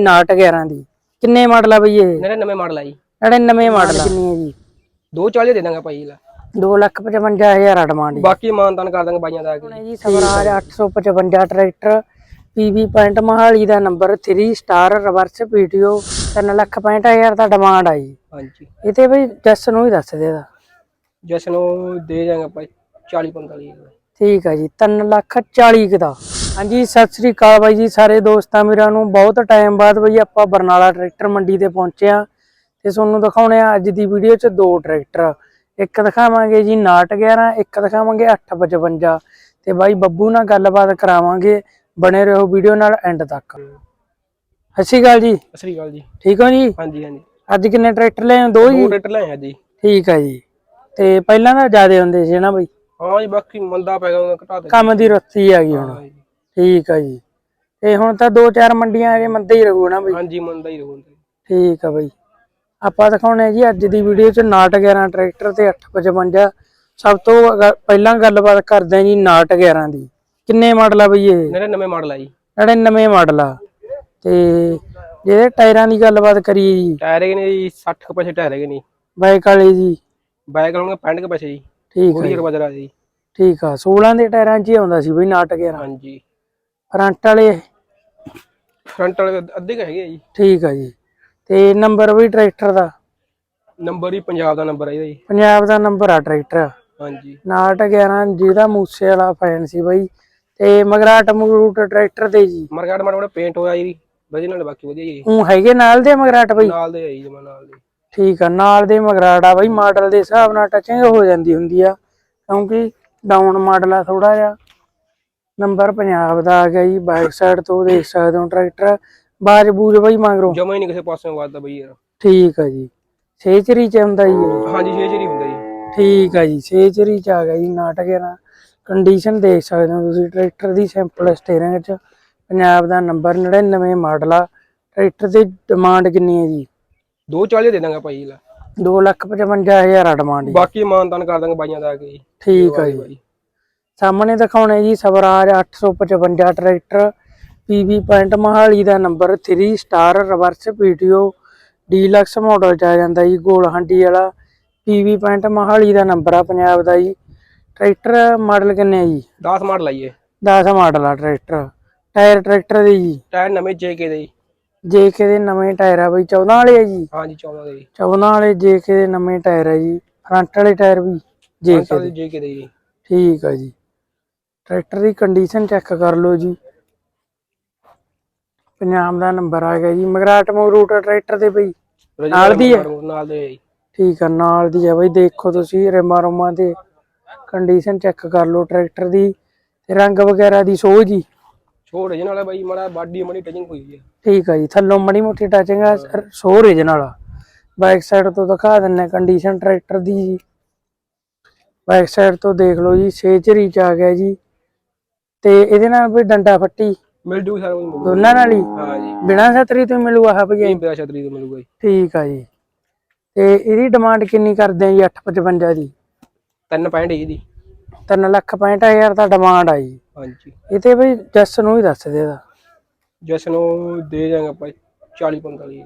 ਨਾਟ 11 ਦੀ। ਕਿੰਨੇ ਮਾਡਲ ਆ ਬਈ ਇਹ? ਮੇਰੇ ਨਵੇਂ ਮਾਡਲ ਆ ਜੀ। 99 ਮਾਡਲ ਕਿੰਨੀ ਹੈ ਜੀ? 240 ਦੇ ਦਾਂਗਾ ਭਾਈ ਲਾ। 255000 ਡਿਮਾਂਡ ਜੀ। ਬਾਕੀ ਮਾਨਤਾਨ ਕਰ ਦਾਂਗੇ ਬਾਈਆਂ ਦਾ ਆ ਹੁਣ ਜੀ Swaraj 855 tractor PV point Mohali ਦਾ ਨੰਬਰ 3 ਸਟਾਰ ਰਿਵਰਸ ਪੀਟੀਓ 365000 ਦਾ ਡਿਮਾਂਡ ਆਈ ਹਾਂਜੀ। ਇਹ ਤੇ ਬਈ ਜੱਸ ਨੂੰ ਹੀ ਦੱਸ ਦੇ ਦਾ ਜਿਸ ਨੂੰ ਦੇ ਜਾਗਾ ਭਾਈ 40 45 ਠੀਕ ਹੈ ਜੀ 3 ਲੱਖ 40 ਕੁ ਦਾ। ਹਾਂਜੀ ਸਤਿ ਸ੍ਰੀ ਅਕਾਲ ਬਾਈ ਜੀ ਸਾਰੇ ਦੋਸਤਾਂ ਵੀਰਾਂ ਨੂੰ। ਬਹੁਤ ਟਾਈਮ ਬਾਅਦ ਬਈ ਆਪਾਂ ਬਰਨਾਲਾ ਟਰੈਕਟਰ ਮੰਡੀ ਤੇ ਪਹੁੰਚੇ ਆ ਤੇ ਤੁਹਾਨੂੰ ਦਿਖਾਉਣੇ ਆ ਅੱਜ ਦੀ ਵੀਡੀਓ 'ਚ ਦੋ ਟਰੈਕਟਰ। ਇੱਕ ਦਿਖਾਵਾਂਗੇ ਜੀ ਨਾਟ 11 ਇੱਕ ਦਿਖਾਵਾਂਗੇ 855 ਤੇ ਬਾਈ ਬੱਬੂ ਨਾਲ ਗੱਲਬਾਤ ਕਰਾਵਾਂਗੇ। ਬਣੇ ਰਹੋ ਵੀਡੀਓ ਨਾਲ ਐਂਡ ਤੱਕ। ਸਤਿ ਸ਼੍ਰੀ ਅਕਾਲ ਜੀ। ਸਤਿ ਸ੍ਰੀ ਅਕਾਲ ਜੀ। ਠੀਕ ਹੋ ਜੀ? ਹਾਂਜੀ ਹਾਂਜੀ। ਅੱਜ ਕਿੰਨੇ ਟਰੈਕਟਰ ਲਏ ਦੋ ਦੋ ਜੀ? ਟਰੈਕਟਰ ਲੈ ਆ ਜੀ। ਠੀਕ ਹੈ ਜੀ। ਤੇ ਪਹਿਲਾਂ ਤਾਂ ਜ਼ਿਆਦੇ ਹੁੰਦੇ ਸੀ ਨਾ ਬਈ? ਹਾਂ ਜੀ ਬਾਕੀ ਮੰਦਾ ਪੈ ਗਿਆ ਉਹਦਾ ਘਟਾ ਦੇ ਕੰਮ ਦੀ ਰੁੱਤੀ ਆ ਗਈ ਹੁਣ। ਠੀਕ ਆ ਜੀ। ਤੇ ਹੁਣ ਤਾਂ ਦੋ ਚਾਰ ਮੰਡੀਆਂ ਅਜੇ ਮੰਦੇ ਹੀ ਰਹੂ ਨਾ ਬਈ। ਹਾਂਜੀ ਮੰਦਾ ਹੀ ਰਹੂਗਾ ਠੀਕ ਆ ਬਈ। ਆਪਾਂ ਦਿਖਾਉਣੇ ਆ ਜੀ ਅੱਜ ਦੀ ਵੀਡੀਓ 'ਚ ਨਾਟ 11 ਟਰੈਕਟਰ ਤੇ 855 ਸਭ ਤੋਂ ਪਹਿਲਾਂ ਗੱਲਬਾਤ ਕਰਦੇ ਆ ਜੀ ਨਾਟ 11 ਦੀ। ਕਿੰਨੇ ਮਾਡਲ ਆ ਬਈ ਇਹ? ਮੇਰੇ ਨਵੇਂ ਮਾਡਲ ਆ ਜੀ। 99 ਮਾਡਲ ਆ। ਤੇ ਜਿਹਦੇ ਟਾਇਰਾਂ ਦੀ ਗੱਲਬਾਤ ਕਰੀਏ ਜੀ। ਟਾਇਰ ਹੈਗੇ ਨੇ ਜੀ 60 ਕੁ ਪੈਸੇ ਟਾਇਰ ਹੈਗੇ ਨੇ। ਬਾਈਕ ਵਾਲੇ ਜੀ। ਬਾਈਕ ਲਾਉਂਗੇ 65 ਕੁ ਪੈਸੇ ਜੀ। ਠੀਕ ਬਜਰਾ ਜੀ। ਠੀਕ ਆ 16 ਦੇ ਟਾਇਰਾਂ 'ਚ ਹੀ ਆਉਂਦਾ ਸੀ ਬਈ ਨਾਟ 11 ਹਾਂਜੀ। ਫਰੰਟ ਵਾਲੇ ਫਰੰਟ ਵਾਲੇ ਅੱਧੇ ਕੁ ਹੈਗੇ ਆ ਜੀ। ਠੀਕ ਆ ਜੀ। ਤੇ ਨੰਬਰ ਵੀ ਟਰੈਕਟਰ ਦਾ? ਨੰਬਰ ਹੀ ਪੰਜਾਬ ਦਾ ਨੰਬਰ ਆ ਇਹਦਾ ਜੀ। ਪੰਜਾਬ ਦਾ ਨੰਬਰ ਆ ਟਰੈਕਟਰ। ਹਾਂਜੀ। ਨਾਟ 11 ਜਿਹਦਾ ਮੂਸੇ ਵਾਲਾ ਫੈਨ ਸੀ ਬਾਈ। ਤੇ ਮਗਰਾਟ ਮਗਰੂਟ ਟਰੈਕਟਰ ਤੇ ਜੀ। ਮਰਗਾਟ ਮਾੜਾ ਮਾੜਾ ਪੇਂਟ ਹੋਇਆ ਜੀ। ਵਧੀਆ ਨਾਲ ਬਾਕੀ ਵਧੀਆ ਜੀ। ਉਹ ਹੈਗੇ ਨਾਲ ਦੇ ਮਗਰਾਟ ਬਾਈ? ਨਾਲ ਦੇ ਆ ਜੀ ਜਮਾ ਨਾਲ ਦੇ। ਠੀਕ ਆ ਨਾਲ ਦੇ ਮਗਰਾਟ ਆ ਬਾਈ। ਮਾਡਲ ਦੇ ਹਿਸਾਬ ਨਾਲ ਟਚਿੰਗ ਹੋ ਜਾਂਦੀ ਹੁੰਦੀ ਆ। ਕਿਉਂਕਿ ਡਾਊਨ ਮਾਡਲ ਆ ਥੋੜਾ ਜਿਹਾ। ਨੰਬਰ ਪੰਜਾਬ ਦਾ ਆ ਗਿਆ ਜੀ ਬੈਕ ਸਾਈਡ ਤੋਂ ਦੇਖ ਸਕਦੇ ਹੋ ਟਰੈਕਟਰ। ਬਾਜ ਬੂਜ ਬਾਈ ਮਗਰੋਂ। ਜਮਾ ਹੀ ਨਹੀਂ ਕਿਸੇ ਪਾਸਿਓਂ ਵੱਧਦਾ ਬਈ ਯਾਰ। ਠੀਕ ਆ ਜੀ। ਛੇਚਰੀ ਚ ਆਉਂਦਾ ਜੀ। ਹਾਂਜੀ ਛੇ ਚਰੀ ਹੁੰਦਾ ਜੀ। ਠੀਕ ਆ ਜੀ ਛੇਚਰੀ ਚ ਆ ਗਿਆ ਜੀ ਨਾਟਕ ਨਾ। ਕੰਡੀਸ਼ਨ ਦੇਖ ਸਕਦੇ ਹੋ ਤੁਸੀਂ ਟਰੈਕਟਰ ਦੀ ਸਿੰਪਲ ਸਟੀਅਰਿੰਗ ਚ। ਪੰਜਾਬ ਦਾ ਨੰਬਰ 99 ਮਾਡਲ ਆ। ਟਰੈਕਟਰ ਦੀ ਡਿਮਾਂਡ ਕਿੰਨੀ ਹੈ ਜੀ? 240 ਦੇ ਦਾਂਗਾ ਭਾਈ ਲਾ। 255000 ਡਿਮਾਂਡ ਜੀ। ਬਾਕੀ ਮਾਨਤਾਨ ਕਰ ਦਾਂਗੇ ਬਾਈਆਂ ਦਾ ਆ ਕੇ ਜੀ। ਠੀਕ ਆ ਜੀ। ਸਾਹਮਣੇ ਦਿਖਾਉਣੇ ਜੀ Swaraj 855 tractor PV point Mohali ਦਾ number 3 star reverse PTO deluxe model ਚ ਆ ਜਾਂਦਾ ਜੀ ਗੋਲ ਹਾਂਡੀ ਵਾਲਾ। ਪੀਵੀ ਪੁਆਇੰਟ ਮਹਾਲੀ ਦਾ ਨੰਬਰ ਆ ਪੰਜਾਬ ਦਾ ਜੀ। ਟਰੈਕਟਰ ਮਾਡਲ ਕਿੰਨੇ ਆ ਜੀ? 10 ਮਾਡਲ ਆਈਏ 10 ਮਾਡਲ ਆ ਟਰੈਕਟਰ। ਟਾਇਰ ਟਰੈਕਟਰ ਦੇ ਜੀ। ਟਾਇਰ ਨਵੇਂ ਜੇਕੇ ਦੇ ਜੀ। ਜੇਕੇ ਦੇ ਨਵੇਂ ਟਾਇਰ ਆ ਬਈ 14 ਵਾਲੇ ਆ ਜੀ? ਹਾਂਜੀ 14 ਦੇ ਜੀ। 14 ਵਾਲੇ ਜੇਕੇ ਦੇ ਨਵੇਂ ਟਾਇਰ ਆ ਜੀ। ਫਰੰਟ ਵਾਲੇ ਟਾਇਰ ਵੀ ਦੇ। ਜੇਕੇ ਦੇ ਜੀ। ਠੀਕ ਆ ਜੀ। ਟਰੈਕਟਰ ਦੀ ਕੰਡੀਸ਼ਨ ਚੈੱਕ ਕਰ ਲਓ ਜੀ। ਪੰਜਾਬ ਦਾ ਨੰਬਰ ਆ ਗਿਆ ਜੀ ਮਗਰਾਟ ਮਗਰੂਟ ਟਰੈਕਟਰ ਦੇ ਬਈ ਨਾਲ ਦੀ ਹੈ? ਨਾਲ ਦੇ ਜੀ। ਠੀਕ ਆ ਨਾਲ ਦੀ ਆ ਬਈ ਦੇਖੋ ਤੁਸੀਂ ਰਿਮਾ ਰੁਮਾ ਤੇ ਕੰਡੀਸ਼ਨ ਚੈੱਕ ਕਰ ਲਓ ਟਰੈਕਟਰ ਦੀ ਤੇ ਰੰਗ ਵਗੈਰਾ ਦੀ ਸੋਹ ਜੀ। ਛੋੜ ਜਨ ਵਾਲਾ ਬਾਈ ਮਾੜਾ ਬਾਡੀ ਮਣੀ ਟਚਿੰਗ ਹੋਈ ਹੈ ਠੀਕ ਆ ਜੀ ਥੱਲੋਂ ਮੜੀ ਮੋਟੀ ਟਚਿੰਗ ਆ ਸੋਹ ਰੀਜਨਲ ਆ। ਬੈਕ ਸਾਈਡ ਤੋਂ ਦਿਖਾ ਦਿੰਨੇ ਕੰਡੀਸ਼ਨ ਟਰੈਕਟਰ ਦੀ ਜੀ। ਬੈਕ ਸਾਈਡ ਤੋਂ ਦੇਖ ਲਓ ਜੀ ਸੇਚਰੀ ਚ ਆ ਗਿਆ ਜੀ। ਤੇ ਇਹਦੇ ਨਾਲ ਵੀ ਡੰਡਾ ਫੱਟੀ। ਮਿਲ ਜੂ ਸਾਰਾ ਕੁਝ ਮਿਲ ਦੋਨਾਂ ਨਾਲ ਹੀ? ਹਾਂ ਜੀ। ਬਿਨਾਂ ਛਤਰੀ ਤੋਂ ਹੀ ਮਿਲੂ ਆਹ ਇਹ ਪਿਆ ਛਤਰੀ ਤੋਂ ਮਿਲੂਗਾ ਜੀ। ਠੀਕ ਆ ਜੀ। ਤੇ ਇਹਦੀ ਡਿਮਾਂਡ ਕਿੰਨੀ ਕਰਦੇ ਆ ਜੀ 855 ਦੀ? ਤਿੰਨ ਪੈਂਟ ਜੀ। ਦੀ 3 ਲੱਖ 65000 ਦਾ ਡਿਮਾਂਡ ਆ ਜੀ। ਹਾਂਜੀ। ਇਹ ਤੇ ਬਈ ਜੱਸ ਨੂੰ ਹੀ ਦੱਸ ਦੇ ਦਾ ਜਿਸ ਨੂੰ ਦੇ ਜਾਗਾ ਭਾਈ 40 45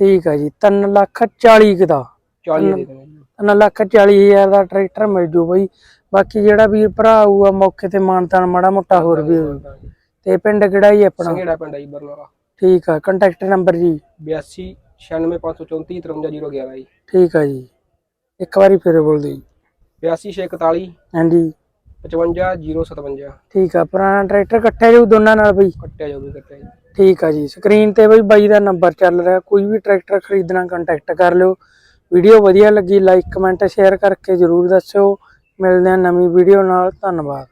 ਠੀਕ ਆ ਜੀ 3 ਲੱਖ 40 ਕੁ ਦਾ। 40 ਦੇ ਦਾਂਗੇ ਜੀ। 3 ਲੱਖ 40000 ਦਾ ਟਰੈਕਟਰ ਮਿਲ ਜੂ ਬਈ। ਬਾਕੀ ਜਿਹੜਾ ਵੀਰ ਭਰਾ ਆਊਗਾ ਮੌਕੇ ਤੇ ਮਾਨਤਾਨ ਮਾੜਾ ਮੋਟਾ ਹੋਰ ਵੀ ਹੋਊ। ਤੇ ਪਿੰਡ ਕਿਹੜਾ ਜੀ ਆਪਣਾ? ਸੰਗੇੜਾ ਪਿੰਡ ਆ ਜੀ ਬਰਨਾਲਾ। ਠੀਕ ਆ ਕੰਟੈਕਟ ਨੰਬਰ ਜੀ। 82 96534 53011 ਜੀ। ਠੀਕ ਆ ਜੀ। ਇੱਕ ਵਾਰੀ ਫਿਰ ਬੋਲ ਦਿਓ ਜੀ 82 ਹਾਂਜੀ। 55 057 ਠੀਕ ਆ ਪੁਰਾਣਾ ਟਰੈਕਟਰ ਇਕੱਠੇ ਜਾਊ ਦੋਨਾਂ ਨਾਲ ਬਈ? ਕੱਟਿਆ ਜਾਊਗਾ ਕੱਟਿਆ ਜੀ। ਠੀਕ ਆ ਜੀ। ਸਕਰੀਨ ਤੇ ਬਈ ਬਾਈ ਦਾ ਨੰਬਰ ਚੱਲ ਰਿਹਾ। ਕੋਈ ਵੀ ਟਰੈਕਟਰ ਖਰੀਦਣਾ ਕੰਟੈਕਟ ਕਰ ਲਿਓ। ਵੀਡੀਓ ਵਧੀਆ ਲੱਗੀ ਲਾਈਕ ਕਮੈਂਟ ਸ਼ੇਅਰ ਕਰਕੇ ਜਰੂਰ ਦੱਸਿਓ। ਮਿਲਦੇ ਹਾਂ ਨਵੀਂ ਵੀਡੀਓ ਨਾਲ ਧੰਨਵਾਦ।